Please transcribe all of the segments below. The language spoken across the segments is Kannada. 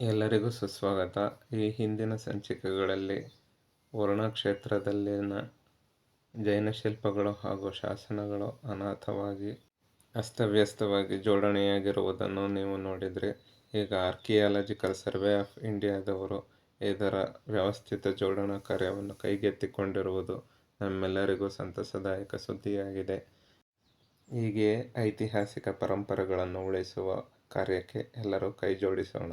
ಎಲ್ಲರಿಗೂ ಸುಸ್ವಾಗತ. ಈ ಹಿಂದಿನ ಸಂಚಿಕೆಗಳಲ್ಲಿ ವರ್ಣ ಕ್ಷೇತ್ರದಲ್ಲಿನ ಜೈನ ಶಿಲ್ಪಗಳು ಹಾಗೂ ಶಾಸನಗಳು ಅನಾಥವಾಗಿ, ಅಸ್ತವ್ಯಸ್ತವಾಗಿ ಜೋಡಣೆಯಾಗಿರುವುದನ್ನು ನೀವು ನೋಡಿದರೆ. ಈಗ ಆರ್ಕಿಯಾಲಜಿಕಲ್ ಸರ್ವೆ ಆಫ್ ಇಂಡಿಯಾದವರು ಇದರ ವ್ಯವಸ್ಥಿತ ಜೋಡಣಾ ಕಾರ್ಯವನ್ನು ಕೈಗೆತ್ತಿಕೊಂಡಿರುವುದು ನಮ್ಮೆಲ್ಲರಿಗೂ ಸಂತಸದಾಯಕ ಸುದ್ದಿಯಾಗಿದೆ. ಹೀಗೆ ಐತಿಹಾಸಿಕ ಪರಂಪರೆಗಳನ್ನು ಉಳಿಸುವ ಕಾರ್ಯಕ್ಕೆ ಎಲ್ಲರೂ ಕೈ ಜೋಡಿಸೋಣ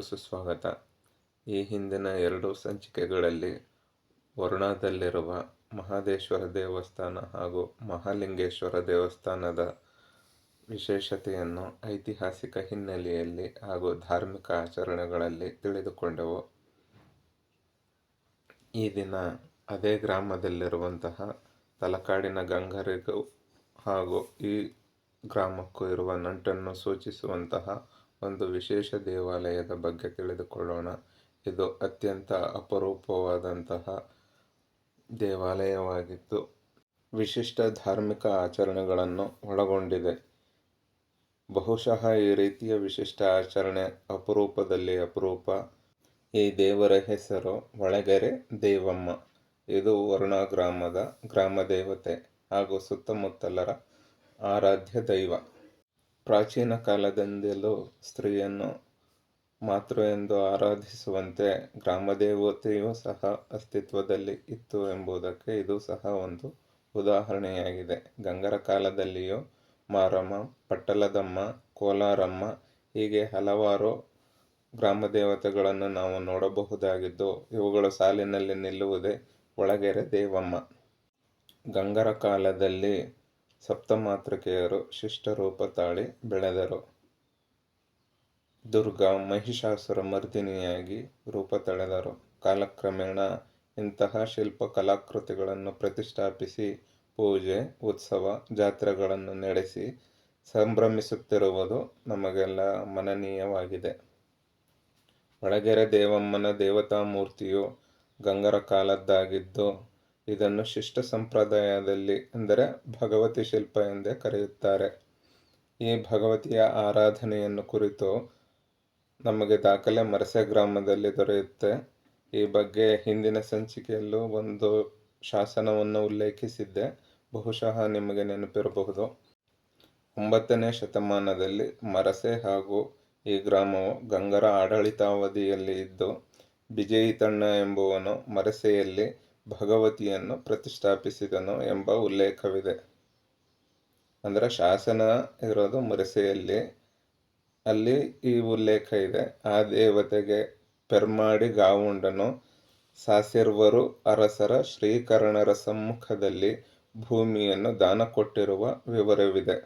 ಸುಸ್ವಾಗತ. ಈ ಹಿಂದಿನ ಎರಡು ಸಂಚಿಕೆಗಳಲ್ಲಿ ವರುಣಾದಲ್ಲಿರುವ ಮಹಾದೇಶ್ವರ ದೇವಸ್ಥಾನ ಹಾಗೂ ಮಹಾಲಿಂಗೇಶ್ವರ ದೇವಸ್ಥಾನದ ವಿಶೇಷತೆಯನ್ನು ಐತಿಹಾಸಿಕ ಹಿನ್ನೆಲೆಯಲ್ಲಿ ಹಾಗೂ ಧಾರ್ಮಿಕ ಆಚರಣೆಗಳಲ್ಲಿ ತಿಳಿದುಕೊಂಡೆವು. ಈ ದಿನ ಅದೇ ಗ್ರಾಮದಲ್ಲಿರುವಂತಹ ತಲಕಾಡಿನ ಗಂಗರಿಗೂ ಹಾಗೂ ಈ ಗ್ರಾಮಕ್ಕೂ ಇರುವ ನಂಟನ್ನು ಸೂಚಿಸುವಂತಹ ಒಂದು ವಿಶೇಷ ದೇವಾಲಯದ ಬಗ್ಗೆ ತಿಳಿದುಕೊಳ್ಳೋಣ. ಇದು ಅತ್ಯಂತ ಅಪರೂಪವಾದಂತಹ ದೇವಾಲಯವಾಗಿದ್ದು, ವಿಶಿಷ್ಟ ಧಾರ್ಮಿಕ ಆಚರಣೆಗಳನ್ನು ಒಳಗೊಂಡಿದೆ. ಬಹುಶಃ ಈ ರೀತಿಯ ವಿಶಿಷ್ಟ ಆಚರಣೆ ಅಪರೂಪದಲ್ಲಿ ಅಪರೂಪ. ಈ ದೇವರ ಹೆಸರು ಒಳಗೆರೆ ದೇವಮ್ಮ. ಇದು ವರುಣ ಗ್ರಾಮದ ಗ್ರಾಮ ದೇವತೆ ಹಾಗೂ ಸುತ್ತಮುತ್ತಲರ ಆರಾಧ್ಯ ದೈವ. ಪ್ರಾಚೀನ ಕಾಲದಿಂದಲೂ ಸ್ತ್ರೀಯನ್ನು ಮಾತೃ ಎಂದು ಆರಾಧಿಸುವಂತೆ ಗ್ರಾಮದೇವತೆಯೂ ಸಹ ಅಸ್ತಿತ್ವದಲ್ಲಿ ಇತ್ತು ಎಂಬುದಕ್ಕೆ ಇದು ಸಹ ಒಂದು ಉದಾಹರಣೆಯಾಗಿದೆ. ಗಂಗರ ಕಾಲದಲ್ಲಿಯೂ ಮಾರಮ್ಮ, ಪಟ್ಟಲದಮ್ಮ, ಕೋಲಾರಮ್ಮ ಹೀಗೆ ಹಲವಾರು ಗ್ರಾಮದೇವತೆಗಳನ್ನು ನಾವು ನೋಡಬಹುದಾಗಿದ್ದು, ಇವುಗಳು ಸಾಲಿನಲ್ಲಿ ನಿಲ್ಲುವುದೇ ಒಳಗೆರೆ ದೇವಮ್ಮ. ಗಂಗರ ಕಾಲದಲ್ಲಿ ಸಪ್ತಮಾತೃಕೆಯರು ಶಿಷ್ಟರೂಪ ತಾಳಿ ಬೆಳೆದರು. ದುರ್ಗಾ ಮಹಿಷಾಸುರ ಮರ್ದಿನಿಯಾಗಿ ರೂಪ ತಳೆದರು. ಕಾಲಕ್ರಮೇಣ ಇಂತಹ ಶಿಲ್ಪ ಕಲಾಕೃತಿಗಳನ್ನು ಪ್ರತಿಷ್ಠಾಪಿಸಿ ಪೂಜೆ, ಉತ್ಸವ, ಜಾತ್ರೆಗಳನ್ನು ನಡೆಸಿ ಸಂಭ್ರಮಿಸುತ್ತಿರುವುದು ನಮಗೆಲ್ಲ ಮನನೀಯವಾಗಿದೆ. ಒಳಗೆರೆ ದೇವಮ್ಮನ ದೇವತಾ ಮೂರ್ತಿಯು ಗಂಗರ ಕಾಲದ್ದಾಗಿದ್ದು ಇದನ್ನು ಶಿಷ್ಟ ಸಂಪ್ರದಾಯದಲ್ಲಿ ಅಂದರೆ ಭಗವತಿ ಶಿಲ್ಪ ಎಂದೇ ಕರೆಯುತ್ತಾರೆ. ಈ ಭಗವತಿಯ ಆರಾಧನೆಯನ್ನು ಕುರಿತು ನಮಗೆ ದಾಖಲೆ ಮರಸೆ ಗ್ರಾಮದಲ್ಲಿ ದೊರೆಯುತ್ತೆ. ಈ ಬಗ್ಗೆ ಹಿಂದಿನ ಸಂಚಿಕೆಯಲ್ಲೂ ಒಂದು ಶಾಸನವನ್ನು ಉಲ್ಲೇಖಿಸಿದ್ದೆ. ಬಹುಶಃ ನಿಮಗೆ ನೆನಪಿರಬಹುದು. ಒಂಬತ್ತನೇ ಶತಮಾನದಲ್ಲಿ ಮರಸೆ ಹಾಗೂ ಈ ಗ್ರಾಮವು ಗಂಗರ ಆಡಳಿತಾವಧಿಯಲ್ಲಿ ಇದ್ದು ಬಿಜಯಿತಣ್ಣ ಎಂಬುವನು ಮರಸೆಯಲ್ಲಿ ಭಗವತಿಯನ್ನು ಪ್ರತಿಷ್ಠಾಪಿಸಿದನು ಎಂಬ ಉಲ್ಲೇಖವಿದೆ. ಅಂದರೆ ಶಾಸನ ಇರೋದು ಮುರಸೆಯಲ್ಲಿ, ಅಲ್ಲಿ ಈ ಉಲ್ಲೇಖ ಇದೆ. ಆ ದೇವತೆಗೆ ಪೆರ್ಮಾಡಿ ಗಾವುಂಡನು, ಸಾಸಿರ್ವರು ಅರಸರ ಶ್ರೀಕರಣರ ಸಮ್ಮುಖದಲ್ಲಿ ಭೂಮಿಯನ್ನು ದಾನ ಕೊಟ್ಟಿರುವ ವಿವರವಿದೆ.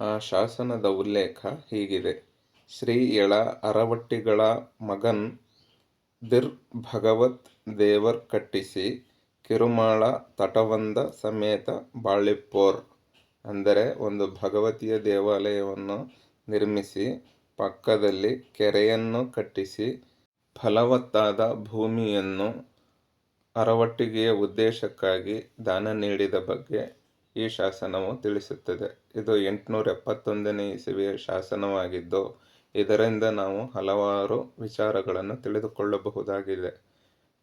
ಆ ಶಾಸನದ ಉಲ್ಲೇಖ ಹೀಗಿದೆ. ಶ್ರೀ ಎಳ ಅರವಟ್ಟಿಗಳ ಮಗನ್ ದಿರ್ ಭಗವತ್ ದೇವರ್ ಕಟ್ಟಿಸಿ ಕಿರುಮಾಳ ತಟವಂದ ಸಮೇತ ಬಾಳಿಪ್ಪೋರ್ ಅಂದರೆ ಒಂದು ಭಗವತಿಯ ದೇವಾಲಯವನ್ನು ನಿರ್ಮಿಸಿ ಪಕ್ಕದಲ್ಲಿ ಕೆರೆಯನ್ನು ಕಟ್ಟಿಸಿ ಫಲವತ್ತಾದ ಭೂಮಿಯನ್ನು ಅರವಟ್ಟಿಗೆಯ ಉದ್ದೇಶಕ್ಕಾಗಿ ದಾನ ನೀಡಿದ ಬಗ್ಗೆ ಈ ಶಾಸನವು ತಿಳಿಸುತ್ತದೆ. ಇದು ಎಂಟುನೂರ ಎಪ್ಪತ್ತೊಂದನೇ ಇಸವಿಯ ಶಾಸನವಾಗಿದ್ದು, ಇದರಿಂದ ನಾವು ಹಲವಾರು ವಿಚಾರಗಳನ್ನು ತಿಳಿದುಕೊಳ್ಳಬಹುದಾಗಿದೆ.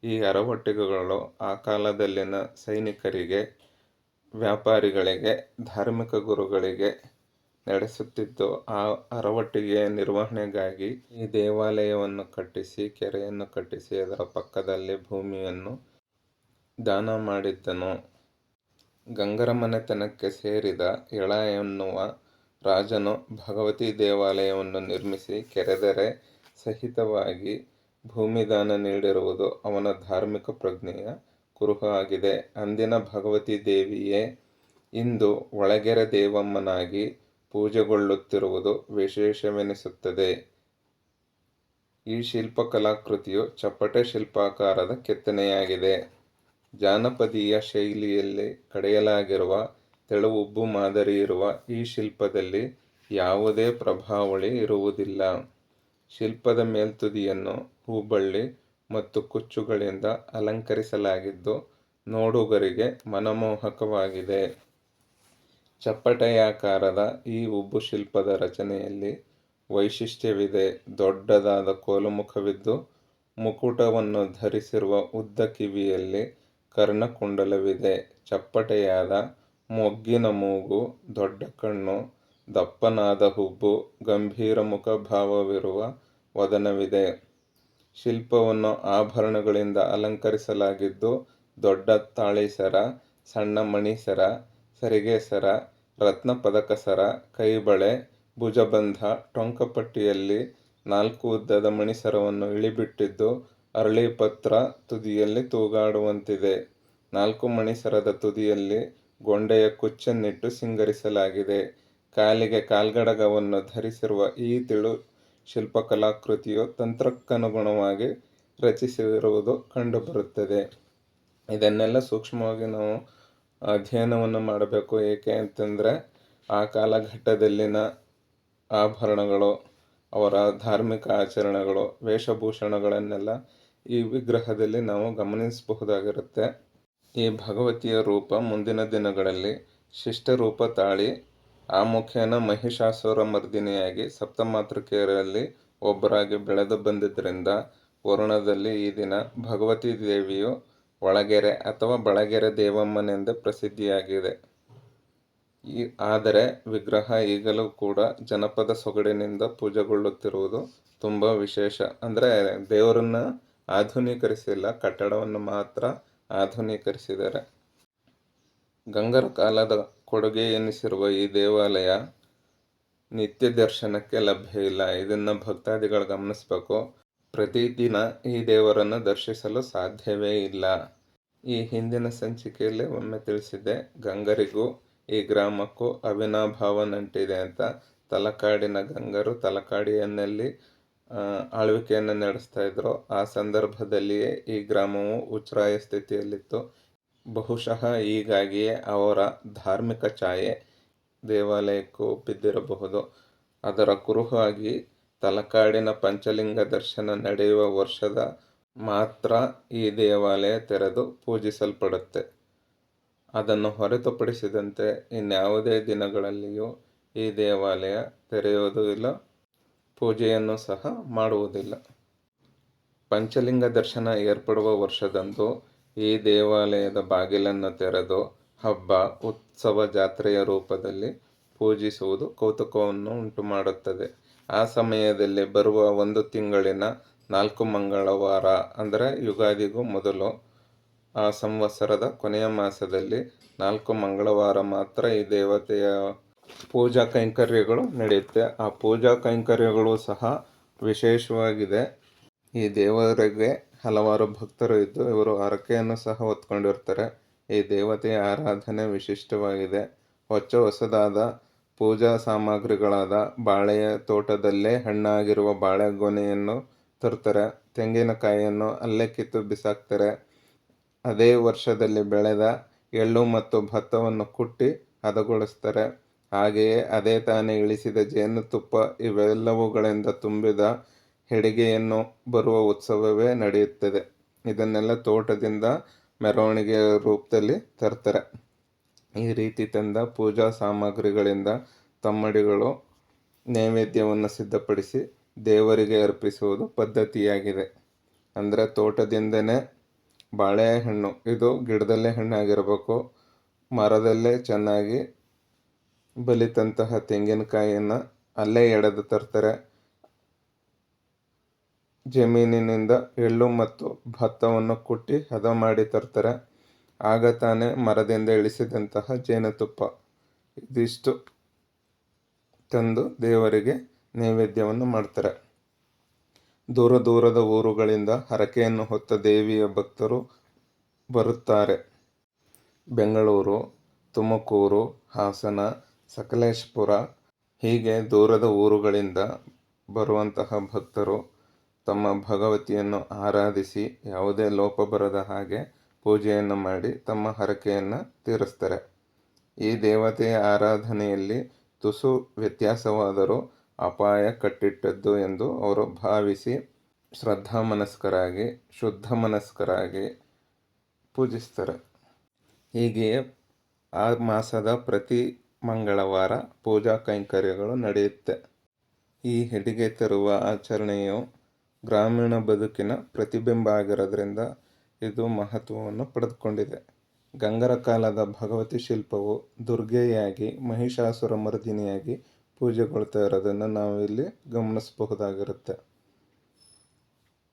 ಈ ಅರವಟ್ಟಿಗೆಗಳು ಆ ಕಾಲದಲ್ಲಿನ ಸೈನಿಕರಿಗೆ, ವ್ಯಾಪಾರಿಗಳಿಗೆ, ಧಾರ್ಮಿಕ ಗುರುಗಳಿಗೆ ನಡೆಸುತ್ತಿದ್ದು, ಆ ಅರವಟ್ಟಿಗೆಯ ನಿರ್ವಹಣೆಗಾಗಿ ಈ ದೇವಾಲಯವನ್ನು ಕಟ್ಟಿಸಿ, ಕೆರೆಯನ್ನು ಕಟ್ಟಿಸಿ, ಅದರ ಪಕ್ಕದಲ್ಲಿ ಭೂಮಿಯನ್ನು ದಾನ ಮಾಡಿದ್ದನು. ಗಂಗರ ಮನೆತನಕ್ಕೆ ಸೇರಿದ ಎಳ ಎನ್ನುವ ರಾಜನು ಭಗವತಿ ದೇವಾಲಯವನ್ನು ನಿರ್ಮಿಸಿ ಕೆರೆದರೆ ಸಹಿತವಾಗಿ ಭೂಮಿದಾನ ನೀಡಿರುವುದು ಅವನ ಧಾರ್ಮಿಕ ಪ್ರಜ್ಞೆಯ ಕುರುಹು ಆಗಿದೆ. ಅಂದಿನ ಭಗವತಿ ದೇವಿಯೇ, ಇಂದು ಒಳಗೆರೆ ದೇವಮ್ಮನಾಗಿ ಪೂಜೆಗೊಳ್ಳುತ್ತಿರುವುದು ವಿಶೇಷವೆನಿಸುತ್ತದೆ. ಈ ಶಿಲ್ಪಕಲಾಕೃತಿಯು ಚಪ್ಪಟೆ ಶಿಲ್ಪಾಕಾರದ ಕೆತ್ತನೆಯಾಗಿದೆ. ಜಾನಪದೀಯ ಶೈಲಿಯಲ್ಲಿ ಕಡೆಯಲಾಗಿರುವ ತೆಳು ಉಬ್ಬು ಮಾದರಿ ಇರುವ ಈ ಶಿಲ್ಪದಲ್ಲಿ ಯಾವುದೇ ಪ್ರಭಾವಳಿ ಇರುವುದಿಲ್ಲ. ಶಿಲ್ಪದ ಮೇಲ್ತುದಿಯನ್ನು ಹೂಬಳ್ಳಿ ಮತ್ತು ಕುಚ್ಚುಗಳಿಂದ ಅಲಂಕರಿಸಲಾಗಿದ್ದು ನೋಡುಗರಿಗೆ ಮನಮೋಹಕವಾಗಿದೆ. ಚಪ್ಪಟೆಯಾಕಾರದ ಈ ಉಬ್ಬು ಶಿಲ್ಪದ ರಚನೆಯಲ್ಲಿ ವೈಶಿಷ್ಟ್ಯವಿದೆ. ದೊಡ್ಡದಾದ ಕೋಲುಮುಖವಿದ್ದು ಮುಕುಟವನ್ನು ಧರಿಸಿರುವ ಉದ್ದ ಕಿವಿಯಲ್ಲಿ ಕರ್ಣಕುಂಡಲವಿದೆ. ಚಪ್ಪಟೆಯಾದ ಮೊಗ್ಗಿನ ಮೂಗು, ದೊಡ್ಡ ಕಣ್ಣು, ದಪ್ಪನಾದ ಹುಬ್ಬು, ಗಂಭೀರ ಮುಖಭಾವವಿರುವ ವದನವಿದೆ. ಶಿಲ್ಪವನ್ನು ಆಭರಣಗಳಿಂದ ಅಲಂಕರಿಸಲಾಗಿದ್ದು ದೊಡ್ಡ ತಾಳಿಸರ, ಸಣ್ಣ ಮಣಿಸರ ಸರಿಗೆ ಸರ ರತ್ನ ಪದಕ ಸರ ಕೈಬಳೆ, ಭುಜಬಂಧ, ಟೊಂಕಪಟ್ಟಿಯಲ್ಲಿ ನಾಲ್ಕು ಉದ್ದದ ಮಣಿಸರವನ್ನು ಇಳಿಬಿಟ್ಟಿದ್ದು ಅರಳಿಪತ್ರ ತುದಿಯಲ್ಲಿ ತೂಗಾಡುವಂತಿದೆ. ನಾಲ್ಕು ಮಣಿಸರದ ತುದಿಯಲ್ಲಿ ಗೊಂಡೆಯ ಕುಚ್ಚನ್ನಿಟ್ಟು ಸಿಂಗರಿಸಲಾಗಿದೆ. ಕಾಲಿಗೆ ಕಾಲ್ಗಡಗವನ್ನು ಧರಿಸಿರುವ ಈ ತಿಳು ಶಿಲ್ಪಕಲಾಕೃತಿಯು ತಂತ್ರಕ್ಕನುಗುಣವಾಗಿ ರಚಿಸಿರುವುದು ಕಂಡುಬರುತ್ತದೆ. ಇದನ್ನೆಲ್ಲ ಸೂಕ್ಷ್ಮವಾಗಿ ನಾವು ಅಧ್ಯಯನವನ್ನು ಮಾಡಬೇಕು. ಏಕೆ ಅಂತಂದರೆ, ಆ ಕಾಲಘಟ್ಟದಲ್ಲಿನ ಆಭರಣಗಳು, ಅವರ ಧಾರ್ಮಿಕ ಆಚರಣೆಗಳು, ವೇಷಭೂಷಣಗಳನ್ನೆಲ್ಲ ಈ ವಿಗ್ರಹದಲ್ಲಿ ನಾವು ಗಮನಿಸಬಹುದಾಗಿರುತ್ತೆ. ಈ ಭಗವತಿಯ ರೂಪ ಮುಂದಿನ ದಿನಗಳಲ್ಲಿ ಶಿಷ್ಟರೂಪ ತಾಳಿ ಆ ಮುಖೇನ ಮಹಿಷಾಸುರ ಮರ್ದಿನಿಯಾಗಿ ಸಪ್ತಮಾತೃಕೆಯರಲ್ಲಿ ಒಬ್ಬರಾಗಿ ಬೆಳೆದು ಬಂದಿದ್ದರಿಂದ ವರುಣದಲ್ಲಿ ಈ ದಿನ ಭಗವತಿ ದೇವಿಯು ಒಳಗೆರೆ ಅಥವಾ ಬಳಗೆರೆ ದೇವಮ್ಮನೆಂದೇ ಪ್ರಸಿದ್ಧಿಯಾಗಿದೆ. ಈ, ಆದರೆ ವಿಗ್ರಹ ಈಗಲೂ ಕೂಡ ಜನಪದ ಸೊಗಡಿನಿಂದ ಪೂಜೆಗೊಳ್ಳುತ್ತಿರುವುದು ತುಂಬ ವಿಶೇಷ. ಅಂದರೆ ದೇವರನ್ನ ಆಧುನೀಕರಿಸಿಲ್ಲ, ಕಟ್ಟಡವನ್ನು ಮಾತ್ರ ಆಧುನೀಕರಿಸಿದ್ದಾರೆ. ಗಂಗರ ಕಾಲದ ಕೊಡುಗೆ ಎನಿಸಿರುವ ಈ ದೇವಾಲಯ ನಿತ್ಯ ದರ್ಶನಕ್ಕೆ ಲಭ್ಯ ಇಲ್ಲ. ಇದನ್ನು ಭಕ್ತಾದಿಗಳು ಗಮನಿಸಬೇಕು. ಪ್ರತಿದಿನ ಈ ದೇವರನ್ನು ದರ್ಶಿಸಲು ಸಾಧ್ಯವೇ ಇಲ್ಲ. ಈ ಹಿಂದಿನ ಸಂಚಿಕೆಯಲ್ಲಿ ಒಮ್ಮೆ ತಿಳಿಸಿದ್ದೆ, ಗಂಗರಿಗೂ ಈ ಗ್ರಾಮಕ್ಕೂ ಅವಿನಾಭಾವ ನಂಟಿದೆ ಅಂತ. ತಲಕಾಡಿನ ಗಂಗರು ತಲಕಾಡಿಯನ್ನಲ್ಲಿ ಆಳ್ವಿಕೆಯನ್ನು ನಡೆಸ್ತಾ ಇದ್ರು. ಆ ಸಂದರ್ಭದಲ್ಲಿಯೇ ಈ ಗ್ರಾಮವು ಉಚ್ಛ್ರಾಯ ಸ್ಥಿತಿಯಲ್ಲಿತ್ತು. ಬಹುಶಃ ಹೀಗಾಗಿಯೇ ಅವರ ಧಾರ್ಮಿಕ ಛಾಯೆ ದೇವಾಲಯಕ್ಕೂ ಬಿದ್ದಿರಬಹುದು. ಅದರ ಕುರುಹಾಗಿ ತಲಕಾಡಿನ ಪಂಚಲಿಂಗ ದರ್ಶನ ನಡೆಯುವ ವರ್ಷದ ಮಾತ್ರ ಈ ದೇವಾಲಯ ತೆರೆದು ಪೂಜಿಸಲ್ಪಡುತ್ತೆ. ಅದನ್ನು ಹೊರತುಪಡಿಸಿದಂತೆ ಇನ್ಯಾವುದೇ ದಿನಗಳಲ್ಲಿಯೂ ಈ ದೇವಾಲಯ ತೆರೆಯುವುದೂ ಇಲ್ಲ, ಪೂಜೆಯನ್ನು ಸಹ ಮಾಡುವುದಿಲ್ಲ. ಪಂಚಲಿಂಗ ದರ್ಶನ ಏರ್ಪಡುವ ವರ್ಷದಂದು ಈ ದೇವಾಲಯದ ಬಾಗಿಲನ್ನು ತೆರೆದು ಹಬ್ಬ, ಉತ್ಸವ ಜಾತ್ರೆಯ ರೂಪದಲ್ಲಿ ಪೂಜಿಸುವುದು ಕೌತುಕವನ್ನು ಉಂಟು ಮಾಡುತ್ತದೆ ಆ ಸಮಯದಲ್ಲಿ ಬರುವ ಒಂದು ತಿಂಗಳಿನ ನಾಲ್ಕು ಮಂಗಳವಾರ, ಅಂದರೆ ಯುಗಾದಿಗೂ ಮೊದಲು, ಆ ಸಂವತ್ಸರದ ಕೊನೆಯ ಮಾಸದಲ್ಲಿ ನಾಲ್ಕು ಮಂಗಳವಾರ ಮಾತ್ರ ಈ ದೇವತೆಯ ಪೂಜಾ ಕೈಂಕರ್ಯಗಳು ನಡೆಯುತ್ತೆ. ಆ ಪೂಜಾ ಕೈಂಕರ್ಯಗಳು ಸಹ ವಿಶೇಷವಾಗಿದೆ. ಈ ದೇವರಿಗೆ ಹಲವಾರು ಭಕ್ತರು ಇದ್ದು ಇವರು ಹರಕೆಯನ್ನು ಸಹ ಹೊತ್ಕೊಂಡಿರ್ತಾರೆ. ಈ ದೇವತೆಯ ಆರಾಧನೆ ವಿಶಿಷ್ಟವಾಗಿದೆ. ಹೊಚ್ಚ ಹೊಸದಾದ ಪೂಜಾ ಸಾಮಗ್ರಿಗಳಾದ ಬಾಳೆಯ ತೋಟದಲ್ಲೇ ಹಣ್ಣಾಗಿರುವ ಬಾಳೆಗೊನೆಯನ್ನು ತರ್ತಾರೆ ತೆಂಗಿನಕಾಯಿಯನ್ನು ಅಲ್ಲೇ ಕಿತ್ತು ಬಿಸಾಕ್ತಾರೆ. ಅದೇ ವರ್ಷದಲ್ಲಿ ಬೆಳೆದ ಎಳ್ಳು ಮತ್ತು ಭತ್ತವನ್ನು ಕುಟ್ಟಿ ಹದಗೊಳಿಸ್ತಾರೆ. ಹಾಗೆಯೇ ಅದೇ ತಾನೇ ಇಳಿಸಿದ ಜೇನುತುಪ್ಪ ಇವೆಲ್ಲವುಗಳಿಂದ ತುಂಬಿದ ಹೆಡಿಗೆಯನ್ನು ಬರುವ ಉತ್ಸವವೇ ನಡೆಯುತ್ತದೆ. ಇದನ್ನೆಲ್ಲ ತೋಟದಿಂದ ಮೆರವಣಿಗೆಯ ರೂಪದಲ್ಲಿ ತರ್ತಾರೆ. ಈ ರೀತಿ ತಂದ ಪೂಜಾ ಸಾಮಗ್ರಿಗಳಿಂದ ತಮ್ಮಡಿಗಳು ನೈವೇದ್ಯವನ್ನು ಸಿದ್ಧಪಡಿಸಿ ದೇವರಿಗೆ ಅರ್ಪಿಸುವುದು ಪದ್ಧತಿಯಾಗಿದೆ. ಅಂದರೆ ತೋಟದಿಂದನೇ ಬಾಳೆಹಣ್ಣು, ಇದು ಗಿಡದಲ್ಲೇ ಹಣ್ಣಾಗಿರಬೇಕು, ಮರದಲ್ಲೇ ಚೆನ್ನಾಗಿ ಬಲಿತಂತಹ ತೆಂಗಿನಕಾಯಿಯನ್ನು ಅಲ್ಲೇ ಎಡೆದು ತರ್ತಾರೆ. ಜಮೀನಿನಿಂದ ಎಳ್ಳು ಮತ್ತು ಭತ್ತವನ್ನು ಕುಟ್ಟಿ ಹದ ಮಾಡಿ ತರ್ತಾರೆ. ಆಗ ತಾನೇ ಮರದಿಂದ ಇಳಿಸಿದಂತಹ ಜೇನುತುಪ್ಪ ಇದಿಷ್ಟು ತಂದು ದೇವರಿಗೆ ನೈವೇದ್ಯವನ್ನು ಮಾಡ್ತಾರೆ. ದೂರ ದೂರದ ಊರುಗಳಿಂದ ಹರಕೆಯನ್ನು ಹೊತ್ತ ದೇವಿಯ ಭಕ್ತರು ಬರುತ್ತಾರೆ. ಬೆಂಗಳೂರು, ತುಮಕೂರು, ಹಾಸನ, ಸಕಲೇಶಪುರ ಹೀಗೆ ದೂರದ ಊರುಗಳಿಂದ ಬರುವಂತಹ ಭಕ್ತರು ತಮ್ಮ ಭಗವತಿಯನ್ನು ಆರಾಧಿಸಿ ಯಾವುದೇ ಲೋಪ ಬರದ ಹಾಗೆ ಪೂಜೆಯನ್ನು ಮಾಡಿ ತಮ್ಮ ಹರಕೆಯನ್ನು ತೀರಿಸ್ತಾರೆ. ಈ ದೇವತೆಯ ಆರಾಧನೆಯಲ್ಲಿ ತುಸು ವ್ಯತ್ಯಾಸವಾದರೂ ಅಪಾಯ ಕಟ್ಟಿಟ್ಟದ್ದು ಎಂದು ಅವರು ಭಾವಿಸಿ ಶ್ರದ್ಧಾಮನಸ್ಕರಾಗಿ ಶುದ್ಧ ಮನಸ್ಕರಾಗಿ ಪೂಜಿಸ್ತಾರೆ. ಹೀಗೆಯೇ ಆ ಮಾಸದ ಪ್ರತಿ ಮಂಗಳವಾರ ಪೂಜಾ ಕೈಂಕರ್ಯಗಳು ನಡೆಯುತ್ತೆ. ಈ ಹೆಡಿಗೆ ತರುವ ಆಚರಣೆಯು ಗ್ರಾಮೀಣ ಬದುಕಿನ ಪ್ರತಿಬಿಂಬ ಆಗಿರೋದ್ರಿಂದ ಇದು ಮಹತ್ವವನ್ನು ಪಡೆದುಕೊಂಡಿದೆ. ಗಂಗರ ಕಾಲದ ಭಗವತಿ ಶಿಲ್ಪವು ದುರ್ಗೆಯಾಗಿ, ಮಹಿಷಾಸುರ ಮರ್ದಿನಿಯಾಗಿ ಪೂಜೆಗೊಳ್ತಾ ಇರೋದನ್ನು ನಾವು ಇಲ್ಲಿ ಗಮನಿಸಬಹುದಾಗಿರುತ್ತೆ.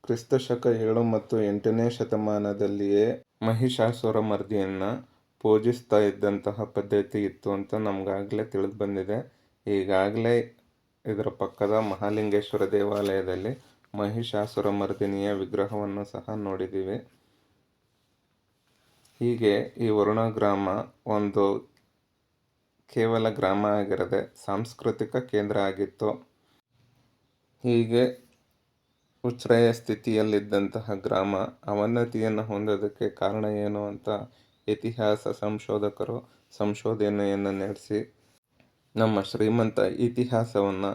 ಕ್ರಿಸ್ತ ಶಕ ಏಳು ಮತ್ತು ಎಂಟನೇ ಶತಮಾನದಲ್ಲಿಯೇ ಮಹಿಷಾಸುರ ಮರ್ದಿಯನ್ನು ಪೂಜಿಸ್ತಾ ಇದ್ದಂತಹ ಪದ್ಧತಿ ಇತ್ತು ಅಂತ ನಮಗಾಗಲೇ ತಿಳಿದು ಬಂದಿದೆ. ಈಗಾಗಲೇ ಇದರ ಪಕ್ಕದ ಮಹಾಲಿಂಗೇಶ್ವರ ದೇವಾಲಯದಲ್ಲಿ ಮಹಿಷಾಸುರ ಮರ್ದಿನಿಯ ವಿಗ್ರಹವನ್ನು ಸಹ ನೋಡಿದ್ದೀವಿ ಹೀಗೆ ಈ ವರುಣ ಗ್ರಾಮ ಒಂದು ಕೇವಲ ಗ್ರಾಮ ಆಗಿರದೆ ಸಾಂಸ್ಕೃತಿಕ ಕೇಂದ್ರ ಆಗಿತ್ತು. ಹೀಗೆ ಉಚ್ಛ್ರಯ ಸ್ಥಿತಿಯಲ್ಲಿದ್ದಂತಹ ಗ್ರಾಮ ಅವನತಿಯನ್ನು ಹೊಂದೋದಕ್ಕೆ ಕಾರಣ ಏನು ಅಂತ ಇತಿಹಾಸ ಸಂಶೋಧಕರು ಸಂಶೋಧನೆಯನ್ನು ನಡೆಸಿ ನಮ್ಮ ಶ್ರೀಮಂತ ಇತಿಹಾಸವನ್ನು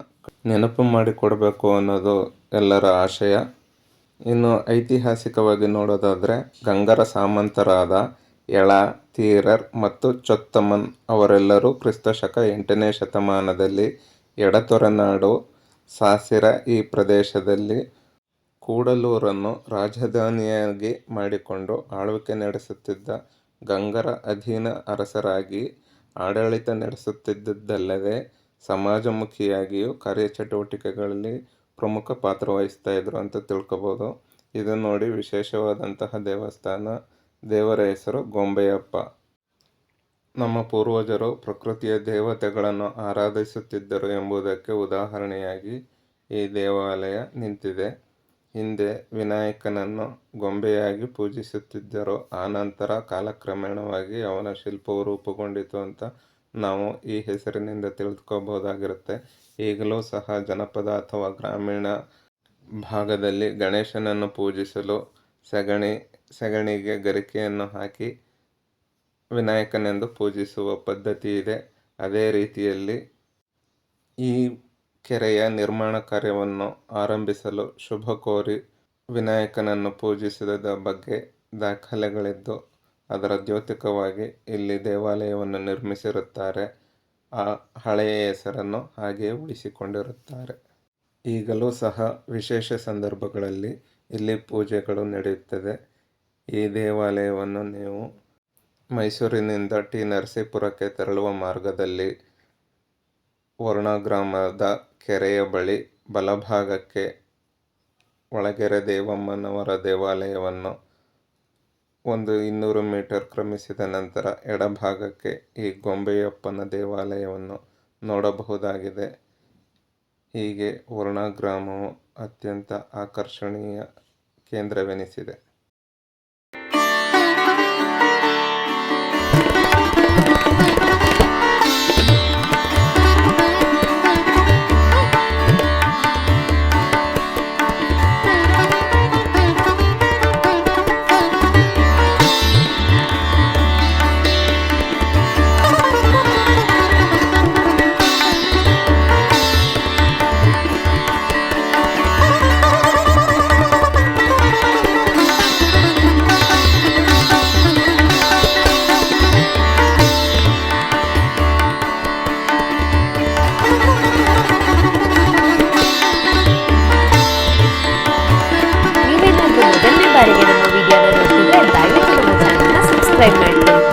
ನೆನಪು ಮಾಡಿಕೊಡಬೇಕು ಅನ್ನೋದು ಎಲ್ಲರ ಆಶಯ. ಇನ್ನು ಐತಿಹಾಸಿಕವಾಗಿ ನೋಡೋದಾದರೆ ಗಂಗರ ಸಾಮಂತರಾದ ಎಳ ತೀರರ್ ಮತ್ತು ಚೊತ್ತಮನ್ ಅವರೆಲ್ಲರೂ ಕ್ರಿಸ್ತಶಕ ಎಂಟನೇ ಶತಮಾನದಲ್ಲಿ ಎಡತೊರನಾಡು ಸಾಸಿರ ಈ ಪ್ರದೇಶದಲ್ಲಿ ಕೂಡಲೂರನ್ನು ರಾಜಧಾನಿಯಾಗಿ ಮಾಡಿಕೊಂಡು ಆಳ್ವಿಕೆ ನಡೆಸುತ್ತಿದ್ದ ಗಂಗರ ಅಧೀನ ಅರಸರಾಗಿ ಆಡಳಿತ ನಡೆಸುತ್ತಿದ್ದದ್ದಲ್ಲದೆ ಸಮಾಜಮುಖಿಯಾಗಿಯೂ ಕಾರ್ಯಚಟುವಟಿಕೆಗಳಲ್ಲಿ ಪ್ರಮುಖ ಪಾತ್ರ ವಹಿಸ್ತಾ ಇದ್ರು ಅಂತ ತಿಳ್ಕೊಬೋದು. ಇದು ನೋಡಿ ವಿಶೇಷವಾದಂತಹ ದೇವಸ್ಥಾನ. ದೇವರ ಹೆಸರು ಗೊಂಬೆಯಪ್ಪ. ನಮ್ಮ ಪೂರ್ವಜರು ಪ್ರಕೃತಿಯ ದೇವತೆಗಳನ್ನು ಆರಾಧಿಸುತ್ತಿದ್ದರು ಎಂಬುದಕ್ಕೆ ಉದಾಹರಣೆಯಾಗಿ ಈ ದೇವಾಲಯ ನಿಂತಿದೆ. ಹಿಂದೆ ವಿನಾಯಕನನ್ನು ಗೊಂಬೆಯಾಗಿ ಪೂಜಿಸುತ್ತಿದ್ದರು. ಆನಂತರ ಕಾಲಕ್ರಮೇಣವಾಗಿ ಅವನ ಶಿಲ್ಪವು ರೂಪುಗೊಂಡಿತು ಅಂತ ನಾವು ಈ ಹೆಸರಿನಿಂದ ತಿಳಿದುಕೋಬಹುದಾಗಿರುತ್ತೆ ಈಗಲೂ ಸಹ ಜನಪದ ಅಥವಾ ಗ್ರಾಮೀಣ ಭಾಗದಲ್ಲಿ ಗಣೇಶನನ್ನು ಪೂಜಿಸಲು ಸಗಣಿ, ಸಗಣಿಗೆ ಗರಿಕೆಯನ್ನು ಹಾಕಿ ವಿನಾಯಕನೆಂದು ಪೂಜಿಸುವ ಪದ್ಧತಿ ಇದೆ. ಅದೇ ರೀತಿಯಲ್ಲಿ ಈ ಕೆರೆಯ ನಿರ್ಮಾಣ ಕಾರ್ಯವನ್ನು ಆರಂಭಿಸಲು ಶುಭ ಕೋರಿ ವಿನಾಯಕನನ್ನು ಪೂಜಿಸಿದ ಬಗ್ಗೆ ದಾಖಲೆಗಳಿದ್ದು, ಅದರ ದ್ಯೋತಕವಾಗಿ ಇಲ್ಲಿ ದೇವಾಲಯವನ್ನು ನಿರ್ಮಿಸಿರುತ್ತಾರೆ. ಆ ಹಳೆಯ ಹೆಸರನ್ನು ಹಾಗೆಯೇ ಉಳಿಸಿಕೊಂಡಿರುತ್ತಾರೆ. ಈಗಲೂ ಸಹ ವಿಶೇಷ ಸಂದರ್ಭಗಳಲ್ಲಿ ಇಲ್ಲಿ ಪೂಜೆಗಳು ನಡೆಯುತ್ತದೆ. ಈ ದೇವಾಲಯವನ್ನು ನೀವು ಮೈಸೂರಿನಿಂದ ಟಿ. ನರಸೀಪುರಕ್ಕೆ ತೆರಳುವ ಮಾರ್ಗದಲ್ಲಿ ವರುಣ ಗ್ರಾಮದ ಕೆರೆಯ ಬಳಿ ಬಲಭಾಗಕ್ಕೆ ಒಳಗೆರೆ ದೇವಮ್ಮನವರ ದೇವಾಲಯವನ್ನು ಒಂದು ಇನ್ನೂರು ಮೀಟರ್ ಕ್ರಮಿಸಿದ ನಂತರ ಎಡಭಾಗಕ್ಕೆ ಈ ಗೊಂಬೆಯಪ್ಪನ ದೇವಾಲಯವನ್ನು ನೋಡಬಹುದಾಗಿದೆ. ಹೀಗೆ ವರುಣ ಗ್ರಾಮವು ಅತ್ಯಂತ ಆಕರ್ಷಣೀಯ ಕೇಂದ್ರವೆನಿಸಿದೆ.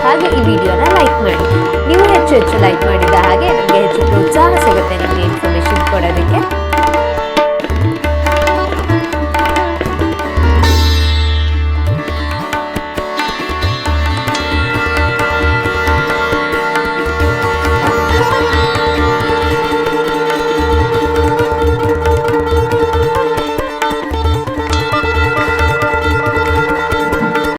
ಹಾಗೆ ಈ ವಿಡಿಯೋನ ಲೈಕ್ ಮಾಡಿ. ನೀವು ಹೆಚ್ಚು ಹೆಚ್ಚು ಲೈಕ್ ಮಾಡಿದ ಹಾಗೆ ನಮಗೆ ಹೆಚ್ಚು ಪ್ರೋತ್ಸಾಹ ಸಿಗುತ್ತೆ ನಿಮಗೆ ಇನ್ಫಾರ್ಮೇಶನ್ ಕೊಡೋದಕ್ಕೆ.